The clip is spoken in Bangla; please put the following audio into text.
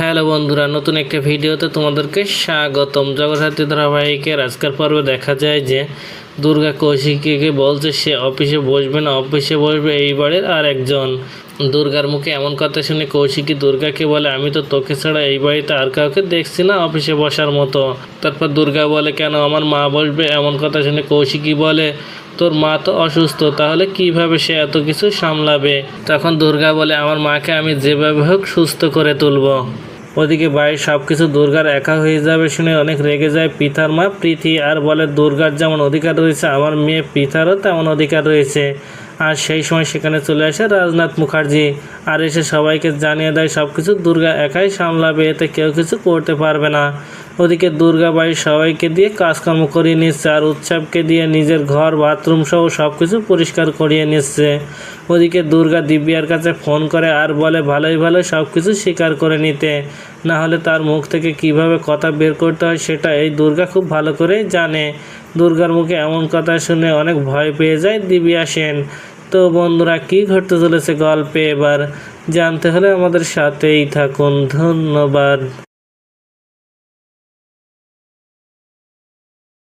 হ্যালো বন্ধুরা, নতুন একটা ভিডিওতে তোমাদেরকে স্বাগতম। জগদ্ধাত্রী ধারাবাহিকের আজকের পর্বে দেখা যায় যে দুর্গা কৌশিকীকে বলছে সে অফিসে বসবে না, অফিসে বসবে এই বাড়ির আর একজন। দুর্গার মুখে এমন কথা শুনে কৌশিকী দুর্গাকে বলে, আমি তো তোকে ছাড়া এই বাড়িতে আর কাউকে দেখছি না অফিসে বসার মতো। তারপর দুর্গা বলে, কেন আমার মা বসবে? এমন কথা শুনে কৌশিকী বলে, তোর মা তো অসুস্থ, তাহলে কীভাবে সে এত কিছু সামলাবে? তখন দুর্গা বলে, আমার মাকে আমি যেভাবে হোক সুস্থ করে তুলবো। ওদিকে বাড়ির সব কিছু দুর্গার একা হয়ে যাবে শুনে অনেক রেগে যায় পিতার মা। প্রীতি আর বলে, দুর্গার যেমন অধিকার রয়েছে, আমার মেয়ে পিতারও তেমন অধিকার রয়েছে। আর সেই সময় সেখানে চলে আসে রাজনাথ মুখার্জি। আর এসে সবাইকে জানিয়ে দেয় সব কিছু দুর্গা একাই সামলাবে, এতে কেউ কিছু করতে পারবে না। ওদিকে দুর্গা বাড়ির সবাইকে দিয়ে কাজকর্ম করিয়ে নিচ্ছে আর উৎসবকে দিয়ে নিজের ঘর, বাথরুম সহ সব কিছু পরিষ্কার করিয়ে নিচ্ছে। ওদিকে দুর্গা দিব্যার কাছে ফোন করে আর বলে, ভালোই ভালো সব কিছু স্বীকার করে নিতে। না হলে তার মুখ থেকে কীভাবে কথা বের করতে হয় সেটা এই দুর্গা খুব ভালো করে জানে। দুর্গার মুখে এমন কথা শুনে অনেক ভয় পেয়ে যায় দিব্যা সেন। তো বন্ধুরা, কি ঘটতে চলেছে গল্পে এবার? জানতে হলে আমাদের সাথেই থাকুন। ধন্যবাদ।